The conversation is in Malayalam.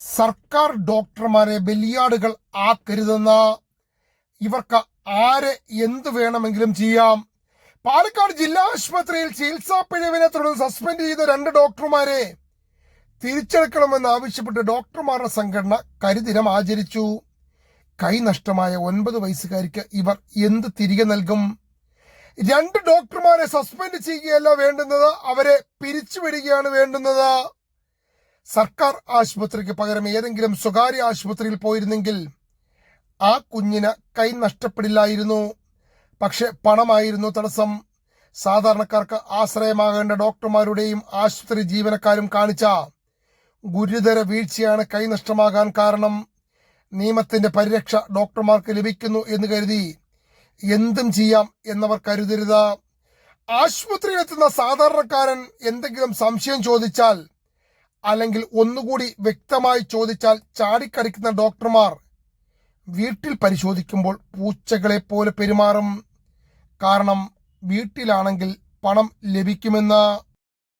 സർക്കാർ ഡോക്ടർമാരെ ബലിയാടുകൾ ആക്കരുതെന്ന ഇവർക്ക് ആരെ എന്ത് വേണമെങ്കിലും ചെയ്യാം. പാലക്കാട് ജില്ലാ ആശുപത്രിയിൽ ചികിത്സാ പിഴവിനെ തുടർന്ന് സസ്പെൻഡ് ചെയ്ത രണ്ട് ഡോക്ടർമാരെ തിരിച്ചെടുക്കണമെന്ന് ആവശ്യപ്പെട്ട് ഡോക്ടർമാരുടെ സംഘടന കരിദിനം ആചരിച്ചു. കൈ നഷ്ടമായ ഒൻപത് വയസ്സുകാരിക്ക് ഇവർ എന്ത് തിരികെ നൽകും? രണ്ട് ഡോക്ടർമാരെ സസ്പെൻഡ് ചെയ്യുകയല്ല വേണ്ടുന്നത് അവരെ പിരിച്ചുവിടുകയാണ് വേണ്ടുന്നത്. സർക്കാർ ആശുപത്രിക്ക് പകരം ഏതെങ്കിലും സ്വകാര്യ ആശുപത്രിയിൽ പോയിരുന്നെങ്കിൽ ആ കുഞ്ഞിന് കൈ നഷ്ടപ്പെടില്ലായിരുന്നു. പക്ഷെ പണമായിരുന്നു തടസ്സം. സാധാരണക്കാർക്ക് ആശ്രയമാകേണ്ട ഡോക്ടർമാരുടെയും ആശുപത്രി ജീവനക്കാരും കാണിച്ച ഗുരുതര വീഴ്ചയാണ് കൈ നഷ്ടമാകാൻ കാരണം. നിയമത്തിന്റെ പരിരക്ഷ ഡോക്ടർമാർക്ക് ലഭിക്കുന്നു എന്ന് കരുതി എന്തും ചെയ്യാം എന്നവർ കരുതരുത്. ആശുപത്രിയിലെത്തുന്ന സാധാരണക്കാരൻ എന്തെങ്കിലും സംശയം ചോദിച്ചാൽ അല്ലെങ്കിൽ ഒന്നുകൂടി വ്യക്തമായി ചോദിച്ചാൽ ചാടിക്കടിക്കുന്ന ഡോക്ടർമാർ വീട്ടിൽ പരിശോധിക്കുമ്പോൾ പൂച്ചകളെ പോലെ പെരുമാറും. കാരണം വീട്ടിലാണെങ്കിൽ പണം ലഭിക്കുമെന്ന്